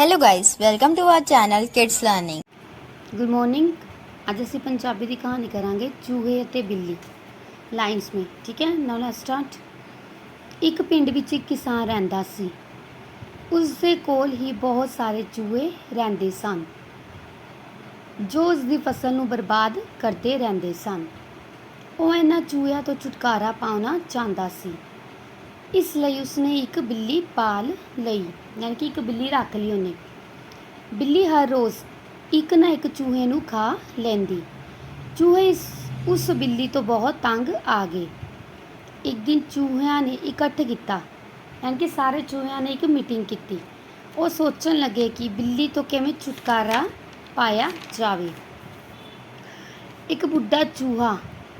Hello guys, welcome to our channel Kids Learning. Good morning ਅੱਜ ਅਸੀਂ ਪੰਜਾਬੀ ਦੀ ਕਹਾਣੀ ਕਰਾਂਗੇ ਚੂਹੇ ਅਤੇ ਬਿੱਲੀ ਲਾਈਨਸ ਮੇ ਠੀਕ ਹੈ? ਨਾਓ ਲੈਟਸ ਸਟਾਰਟ ਇੱਕ ਪਿੰਡ ਵਿੱਚ ਇੱਕ ਕਿਸਾਨ ਰਹਿੰਦਾ ਸੀ। ਉਸ ਦੇ ਕੋਲ ਹੀ ਬਹੁਤ ਸਾਰੇ ਚੂਹੇ ਰਹਿੰਦੇ ਸਨ। ਜੋ ਉਸ ਦੀ ਫਸਲ ਨੂੰ ਬਰਬਾਦ ਕਰਦੇ ਰਹਿੰਦੇ ਸਨ। ਉਹ ਇਹਨਾਂ ਚੂਹਿਆਂ ਤੋਂ ਛੁਟਕਾਰਾ ਪਾਉਣਾ ਚਾਹੁੰਦਾ ਸੀ। ਇਸ ਲਈ ਉਸਨੇ ਇੱਕ ਬਿੱਲੀ ਪਾਲ ਲਈ, ਯਾਨੀ ਕਿ ਇੱਕ ਬਿੱਲੀ ਰੱਖ ਲਈ ਉਹਨੇ। ਬਿੱਲੀ ਹਰ ਰੋਜ਼ ਇੱਕ ਨਾ ਇੱਕ ਚੂਹੇ ਨੂੰ ਖਾ ਲੈਂਦੀ। ਚੂਹੇ ਇਸ, ਉਸ ਬਿੱਲੀ ਤੋਂ ਬਹੁਤ ਤੰਗ ਆ ਗਏ। ਇੱਕ ਦਿਨ ਚੂਹਿਆਂ ਨੇ ਇਕੱਠ ਕੀਤਾ, ਯਾਨੀ ਕਿ ਸਾਰੇ ਚੂਹਿਆਂ ਨੇ ਇੱਕ ਮੀਟਿੰਗ ਕੀਤੀ। ਉਹ ਸੋਚਣ ਲੱਗੇ ਕਿ ਬਿੱਲੀ ਤੋਂ ਕਿਵੇਂ ਛੁਟਕਾਰਾ ਪਾਇਆ ਜਾਵੇ। ਇੱਕ ਬੁੱਢਾ ਚੂਹਾ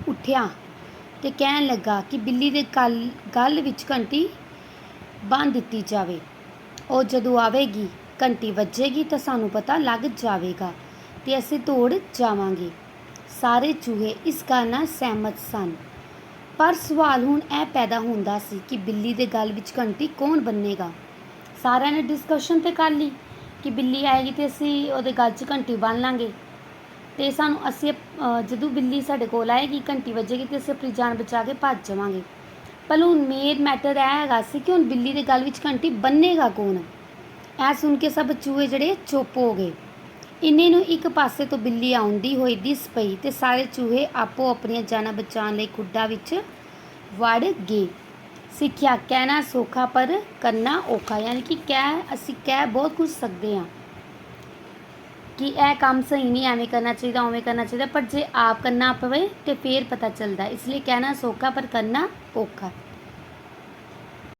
ਉੱਠਿਆ ਤੇ ਕਹਿਣ ਲੱਗਾ ਕਿ ਬਿੱਲੀ ਦੇ ਗਲ ਗਲ ਵਿੱਚ ਘੰਟੀ ਬੰਨ੍ਹ ਦਿੱਤੀ ਜਾਵੇ। ਉਹ ਜਦੋਂ ਆਵੇਗੀ, ਘੰਟੀ ਵੱਜੇਗੀ ਤਾਂ ਸਾਨੂੰ ਪਤਾ ਲੱਗ ਜਾਵੇਗਾ ਤੇ ਅਸੀਂ ਦੌੜ ਜਾਵਾਂਗੇ। ਸਾਰੇ ਚੂਹੇ ਇਸ ਗੱਲ ਨਾਲ ਸਹਿਮਤ ਸਨ। ਪਰ ਸਵਾਲ ਹੁਣ ਇਹ ਪੈਦਾ ਹੁੰਦਾ ਸੀ ਕਿ ਬਿੱਲੀ ਦੇ ਗਲ ਵਿੱਚ ਘੰਟੀ ਕੌਣ ਬੰਨੇਗਾ ਸਾਰਿਆਂ ਨੇ ਡਿਸਕਸ਼ਨ ਤੇ ਕਰ ਲਈ ਕਿ ਬਿੱਲੀ ਆਏਗੀ ਤੇ ਅਸੀਂ ਉਹਦੇ ਗਲ 'ਚ ਘੰਟੀ ਬੰਨ ਲਾਂਗੇ। ਤੇ ਸਾਨੂੰ ਅਸੀਂ ਜਦੋਂ ਬਿੱਲੀ ਸਾਡੇ ਕੋਲ ਆਏਗੀ ਘੰਟੀ ਵੱਜੇਗੀ ਤੇ ਅਸੀਂ ਆਪਣੀ ਜਾਨ ਬਚਾ ਕੇ ਭੱਜ ਜਾਵਾਂਗੇ। ਪਰ ਹੁਣ ਮੇਨ ਮੈਟਰ ਇਹ ਹੈਗਾ ਸੀ ਕਿ ਹੁਣ ਬਿੱਲੀ ਦੇ ਗਲ ਵਿੱਚ ਘੰਟੀ ਬੰਨੇਗਾ ਕੌਣ? ਇਹ ਸੁਣ ਕੇ ਸਭ ਚੂਹੇ ਜਿਹੜੇ ਚੁੱਪ ਹੋ ਗਏ। ਇੰਨੇ ਨੂੰ ਇੱਕ ਪਾਸੇ ਤੋਂ ਬਿੱਲੀ ਆਉਂਦੀ ਹੋਈ ਦਿਸ ਪਈ ਤੇ ਸਾਰੇ ਚੂਹੇ ਆਪੋ ਆਪਣੀਆਂ ਜਾਨਾਂ ਬਚਾਉਣ ਲਈ ਖੁੱਡਾਂ ਵਿੱਚ ਵੜ ਗਏ। ਸਿੱਖਿਆ ਕਹਿਣਾ ਸੌਖਾ ਪਰ ਕਰਨਾ ਔਖਾ, ਯਾਨੀ ਕਿ ਕਹਿ, ਅਸੀਂ ਕਹਿ ਬਹੁਤ ਕੁਝ ਸਕਦੇ ਹਾਂ। ਕਿ ਇਹ ਕੰਮ ਸਹੀ ਨਹੀਂ, ਐਵੇਂ ਕਰਨਾ ਚਾਹੀਦਾ, ਉਵੇਂ ਕਰਨਾ ਚਾਹੀਦਾ, ਪਰ ਜੇ ਆਪ ਕਰਨਾ ਪਵੇ ਤੇ ਫੇਰ ਪਤਾ ਚੱਲਦਾ। ਇਸ ਲਈ ਕਹਿਣਾ ਸੌਖਾ, ਪਰ ਕਰਨਾ ਔਖਾ।